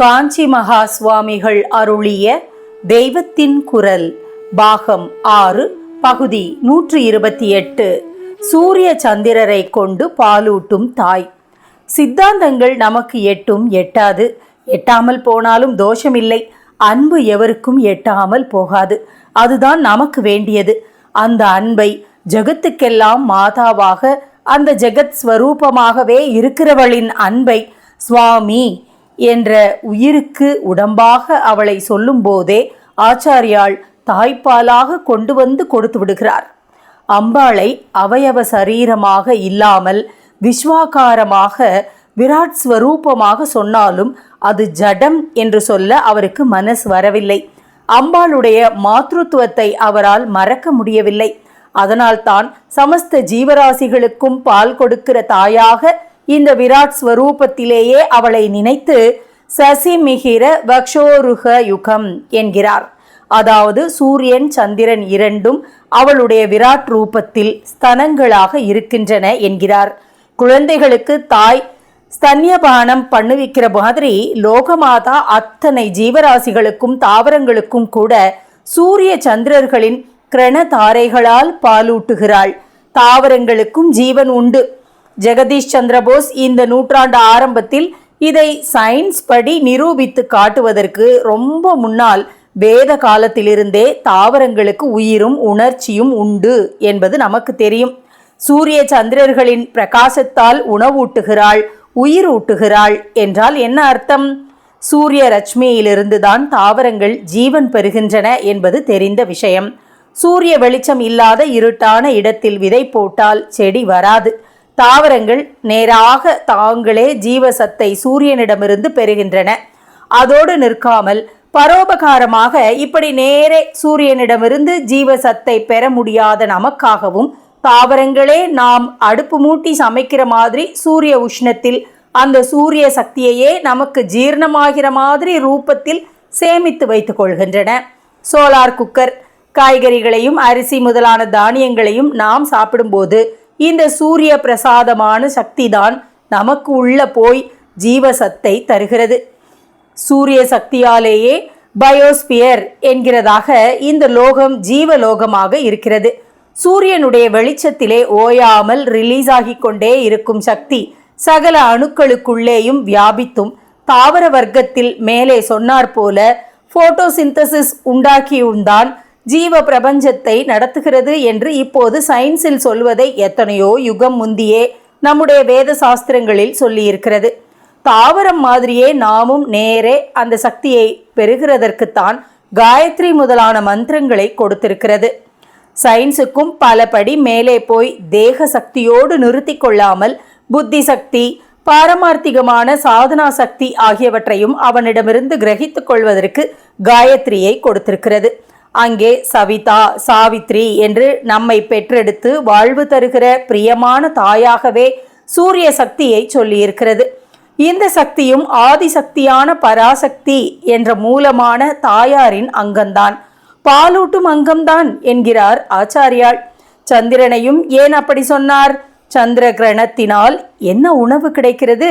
காஞ்சி மகா சுவாமிகள் அருளிய தெய்வத்தின் குரல் பாகம் ஆறு பகுதி நூற்றி இருபத்தி எட்டு சூரிய சந்திரரை கொண்டு பாலூட்டும் தாய். சித்தாந்தங்கள் நமக்கு எட்டும் எட்டாது. எட்டாமல் போனாலும் தோஷமில்லை. அன்பு எவருக்கும் எட்டாமல் போகாது. அதுதான் நமக்கு வேண்டியது. அந்த அன்பை ஜெகத்துக்கெல்லாம் மாதாவாக அந்த ஜெகத் ஸ்வரூபமாகவே இருக்கிறவளின் அன்பை சுவாமி என்ற உயிருக்கு உடம்பாக அவளை சொல்லும்போதே ஆச்சாரியால் தாய்ப்பாலாக கொண்டு வந்து கொடுத்து விடுகிறார். அம்பாளை அவயவ சரீரமாக இல்லாமல் விஸ்வாகாரமாக விராட் ஸ்வரூபமாக சொன்னாலும் அது ஜடம் என்று சொல்ல அவருக்கு மனசு வரவில்லை. அம்பாளுடைய மாத்ருத்துவத்தை அவரால் மறக்க முடியவில்லை. அதனால்தான் சமஸ்த ஜீவராசிகளுக்கும் பால் கொடுக்கிற தாயாக இந்த விராட் ஸ்வரூபத்திலேயே அவளை நினைத்து சசிமிகிர வக்ஷோருக யுகம் என்கிறார். அதாவது சூரியன் சந்திரன் இரண்டும் அவளுடைய விராட் ரூபத்தில் ஸ்தனங்களாக இருக்கின்றன என்கிறார். குழந்தைகளுக்கு தாய் ஸ்தன்யபானம் பண்ணுவிக்கிற மாதிரி லோகமாதா அத்தனை ஜீவராசிகளுக்கும் தாவரங்களுக்கும் கூட சூரிய சந்திரர்களின் கிரண தாரைகளால் பாலூட்டுகிறாள். தாவரங்களுக்கும் ஜீவன் உண்டு. ஜெகதீஷ் சந்திரபோஸ் இந்த நூற்றாண்டு ஆரம்பத்தில் இதை சயின்ஸ் படி நிரூபித்து காட்டுவதற்கு ரொம்ப முன்னால் வேத காலத்திலிருந்தே தாவரங்களுக்கு உயிரும் உணர்ச்சியும் உண்டு என்பது நமக்கு தெரியும். சூரிய சந்திரர்களின் பிரகாசத்தால் உணவூட்டுகிறாள் உயிர் ஊட்டுகிறாள் என்றால் என்ன அர்த்தம்? சூரிய ரட்சுமியிலிருந்துதான் தாவரங்கள் ஜீவன் பெறுகின்றன என்பது தெரிந்த விஷயம். சூரிய வெளிச்சம் இல்லாத இருட்டான இடத்தில் விதை போட்டால் செடி வராது. தாவரங்கள் நேராக தாங்களே ஜீவசத்தை சூரியனிடமிருந்து பெறுகின்றன. அதோடு நிற்காமல் பரோபகாரமாக இப்படி நேரே சூரியனிடமிருந்து ஜீவசத்தை பெற முடியாத நமக்காகவும் தாவரங்களே நாம் அடுப்பு மூட்டி சமைக்கிற மாதிரி சூரிய உஷ்ணத்தில் அந்த சூரிய சக்தியையே நமக்கு ஜீர்ணமாகிற மாதிரி ரூபத்தில் சேமித்து வைத்துக் கொள்கின்றன. சோலார் குக்கர் காய்கறிகளையும் அரிசி முதலான தானியங்களையும் நாம் சாப்பிடும்போது இந்த சூரிய பிரசாதமான சக்தி தான் நமக்கு உள்ள போய் ஜீவசத்தை தருகிறது. சூரிய சக்தியாலேயே பயோஸ்பியர் என்கிறதாக இந்த லோகம் ஜீவலோகமாக இருக்கிறது. சூரியனுடைய வெளிச்சத்திலே ஓயாமல் ரிலீஸ் ஆகிக் கொண்டே இருக்கும் சக்தி சகல அணுக்களுக்குள்ளேயும் வியாபித்தும் தாவர வர்க்கத்தில் மேலே சொன்னார் போல போட்டோசிந்தசிஸ் உண்டாக்கியும்தான் ஜீவ பிரபஞ்சத்தை நடத்துகிறது என்று இப்போது சயின்ஸில் சொல்வதை எத்தனையோ யுகம் முந்தியே நம்முடைய வேத சாஸ்திரங்களில் சொல்லியிருக்கிறது. தாவரம் மாதிரியே நாமும் நேரே அந்த சக்தியை பெறுகிறதற்குத்தான் காயத்ரி முதலான மந்திரங்களை கொடுத்திருக்கிறது. சயின்ஸுக்கும் பலபடி மேலே போய் தேக சக்தியோடு நிறுத்தி கொள்ளாமல் புத்தி சக்தி பாரமார்த்திகமான சாதனா சக்தி ஆகியவற்றையும் அவனிடமிருந்து கிரகித்துக் கொள்வதற்கு காயத்ரியை கொடுத்திருக்கிறது. அங்கே சவிதா சாவித்ரி என்று நம்மை பெற்றெடுத்து வாழ்வு தருகிற பிரியமான தாயாகவே சூரிய சக்தியை சொல்லியிருக்கிறது. இந்த சக்தியும் ஆதிசக்தியான பராசக்தி என்ற மூலமான தாயாரின் அங்கம்தான். பாலூட்டும் அங்கம்தான் என்கிறார் ஆச்சாரியாள் சந்திரனையும் ஏன் அப்படி சொன்னார்? சந்திர கிரணத்தினால் என்ன உணவு கிடைக்கிறது?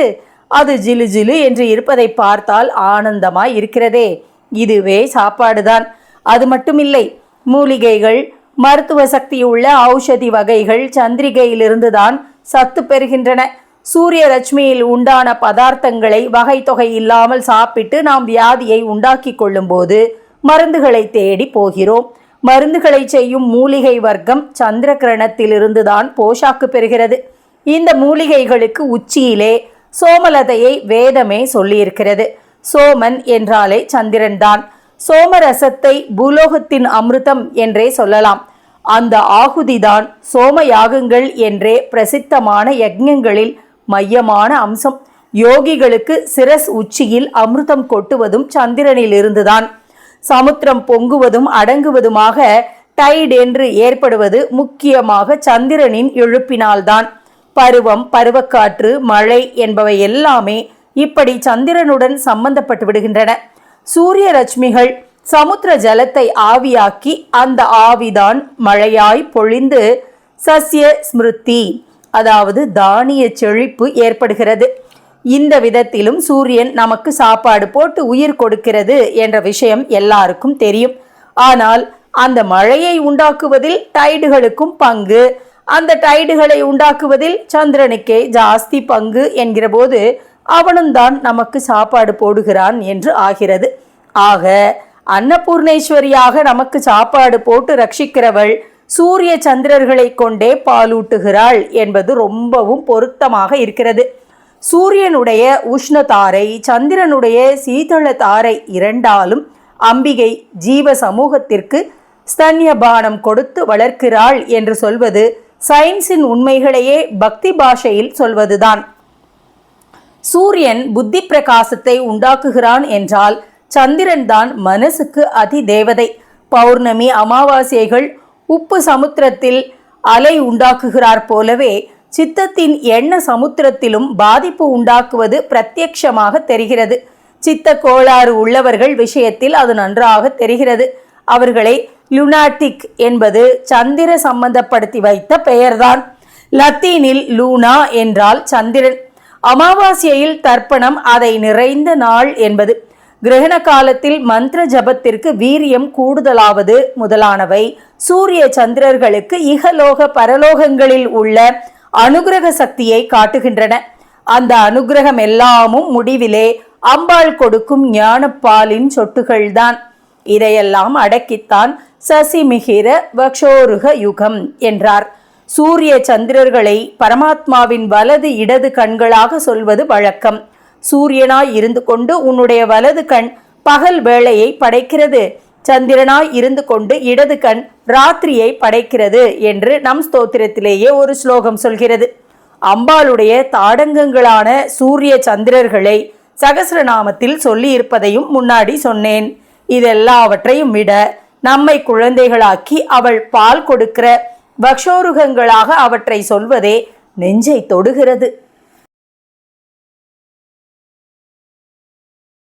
அது ஜிலு ஜிலு என்று இருப்பதை பார்த்தால் ஆனந்தமாய் இருக்கிறதே. இதுவே சாப்பாடுதான். அது மட்டுமில்லை மூலிகைகள் மருத்துவ சக்தியுள்ள ஔஷதி வகைகள் சந்திரிகையிலிருந்துதான் சத்து பெறுகின்றன. சூரிய ரட்சுமியில் உண்டான பதார்த்தங்களை வகை தொகை இல்லாமல் சாப்பிட்டு நாம் வியாதியை உண்டாக்கி கொள்ளும்போது மருந்துகளை தேடி போகிறோம். மருந்துகளை செய்யும் மூலிகை வர்க்கம் சந்திர கிரணத்திலிருந்துதான் போஷாக்கு பெறுகிறது. இந்த மூலிகைகளுக்கு உச்சியிலே சோமலதையை வேதமே சொல்லியிருக்கிறது. சோமன் என்றாலே சந்திரன்தான். சோமரசத்தை பூலோகத்தின் அமிர்தம் என்றே சொல்லலாம். அந்த ஆகுதிதான் சோம யாகங்கள் என்றே பிரசித்தமான யஜ்ஞங்களில் மையமான அம்சம். யோகிகளுக்கு சிரஸ் உச்சியில் அமிர்தம் கொட்டுவதும் சந்திரனிலிருந்துதான். சமுத்திரம் பொங்குவதும் அடங்குவதுமாக டைட் என்று ஏற்படுவது முக்கியமாக சந்திரனின் எழுப்பினால்தான். பருவம் பருவக்காற்று மழை என்பவை எல்லாமே இப்படி சந்திரனுடன் சம்பந்தப்பட்டு விடுகின்றன. சூரிய ரஷ்மிகள் சமுத்திர ஜலத்தை ஆவியாக்கி அந்த ஆவிதான் மழையாய் பொழிந்து சஸ்ய ஸ்மிருதி அதாவது தானிய செழிப்பு ஏற்படுகிறது. இந்த விதத்திலும் சூரியன் நமக்கு சாப்பாடு போட்டு உயிர் கொடுக்கிறது என்ற விஷயம் எல்லாருக்கும் தெரியும். ஆனால் அந்த மழையை உண்டாக்குவதில் டைடுகளுக்கும் பங்கு அந்த டைடுகளை உண்டாக்குவதில் சந்திரனுக்கே ஜாஸ்தி பங்கு என்கிற போது அவனும் தான் நமக்கு சாப்பாடு போடுகிறான் என்று ஆகிறது. ஆக அன்னபூர்ணேஸ்வரியாக நமக்கு சாப்பாடு போட்டு ரட்சிக்கிறவள் சூரிய சந்திரர்களை கொண்டே பாலூட்டுகிறாள் என்பது ரொம்பவும் பொருத்தமாக இருக்கிறது. சூரியனுடைய உஷ்ண தாரை சந்திரனுடைய சீதள தாரை இரண்டாலும் அம்பிகை ஜீவ சமூகத்திற்கு ஸ்தன்யபானம் கொடுத்து வளர்க்கிறாள் என்று சொல்வது சயின்ஸின் உண்மைகளையே பக்தி பாஷையில் சொல்வதுதான். சூரியன் புத்தி பிரகாசத்தை உண்டாக்குகிறான் என்றால் சந்திரன் தான் மனசுக்கு அதி தேவதை பௌர்ணமி அமாவாசைகள் உப்பு சமுத்திரத்தில் அலை உண்டாக்குகிறார் போலவே சித்தத்தின் எண்ண சமுத்திரத்திலும் பாதிப்பு உண்டாக்குவது பிரத்யக்ஷமாக தெரிகிறது. சித்த கோளாறு உள்ளவர்கள் விஷயத்தில் அது நன்றாக தெரிகிறது. அவர்களை லுனாட்டிக் என்பது சந்திர சம்பந்தப்படுத்தி வைத்த பெயர்தான். லத்தீனில் லூனா என்றால் சந்திரன். அமாவாசையில் தர்ப்பணம் அதை நிறைந்த நாள் என்பது. கிரகண காலத்தில் மந்திர ஜபத்திற்கு வீரியம் கூடுதலாவது முதலானவை. சூரிய சந்திரர்களுக்கு இகலோக பரலோகங்களில் உள்ள அனுகிரக சக்தியை காட்டுகின்றன. அந்த அனுகிரகம் எல்லாமும் முடிவிலே அம்பாள் கொடுக்கும் ஞானப்பாலின் சொட்டுகள்தான். இதையெல்லாம் அடக்கித்தான் சசிமிகிர வக்ஷோருக யுகம் என்றார். சூரிய சந்திரர்களை பரமாத்மாவின் வலது இடது கண்களாக சொல்வது வழக்கம். சூரியனாய் இருந்து கொண்டு உன்னுடைய வலது கண் பகல் வேளையை படைக்கிறது. சந்திரனாய் இருந்து கொண்டு இடது கண் ராத்திரியை படைக்கிறது என்று நம் ஸ்தோத்திரத்திலேயே ஒரு ஸ்லோகம் சொல்கிறது. அம்பாளுடைய தாடங்கங்களான சூரிய சந்திரர்களை சகசிரநாமத்தில் சொல்லி இருப்பதையும் முன்னாடி சொன்னேன். இதெல்லாவற்றையும் விட நம்மை குழந்தைகளாக்கி அவள் பால் கொடுக்கிற பக்ஷோருகங்களாக அவற்றை சொல்வதே நெஞ்சை தொடுகிறது.